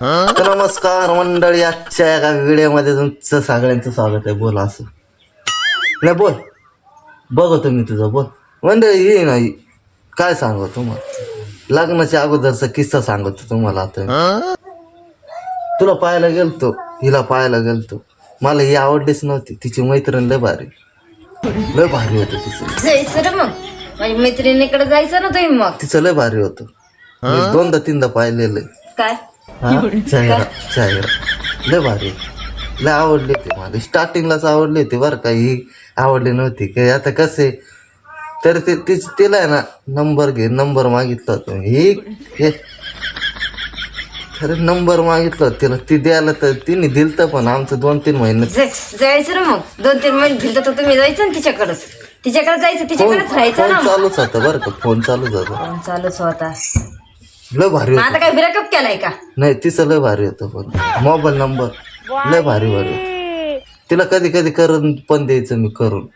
तर नमस्कार मंडळी आजच्या एका व्हिडिओमध्ये तुमचं सगळ्यांचं स्वागत आहे. बोला असं. नाही बोल. बघतो मी तुझं बोल. मंडळी ये नाही काय सांगू तुम्हाला? लग्नाच्या अगोदरचा किस्सा सांगतो तुम्हाला आता. तुला पाहायला गेलतो हिला पाहायला गेलतो. मला ही आवडलीच नव्हती. तिची मैत्रीण लय भारी. लय भारी होतं तिचं. जायचं रे मग. माझ्या मैत्रिणीकडे जायचं ना तुम्ही मग. तिचं लय भारी होतं. मी दोनदा तीनदा पाहिलेलं काय? चेहरा चेहरा लय भारी. लय आवडली होती मला. स्टार्टिंगलाच आवडली होती बरं का ही. आवडली नव्हती काय? आता कसे? तर ते तिच तिला आहे ना नंबर घे नंबर मागितला होता. ही खरे नंबर मागितला होता तिला. ती द्यायला तर तिने दिलतं पण आमचं दोन तीन महिने. जाय- जायचं रे मग. दोन तीन महिने दिलं तर तुम्ही जायचं ना तिच्याकडेच. तिच्याकडे जायचं तिच्याकडेच राहायचं फोन ना चालूच होता बरं का? फोन चालूच होता. फोन चालूच होता. लय भारी मग होतं. आता काय ब्रेकअप केलाय का? नाही तिचं लय भारी होतं पण. मोबाईल नंबर लय भारी भारी होतं. तिला कधी कधी करून पण द्यायचं मी करून.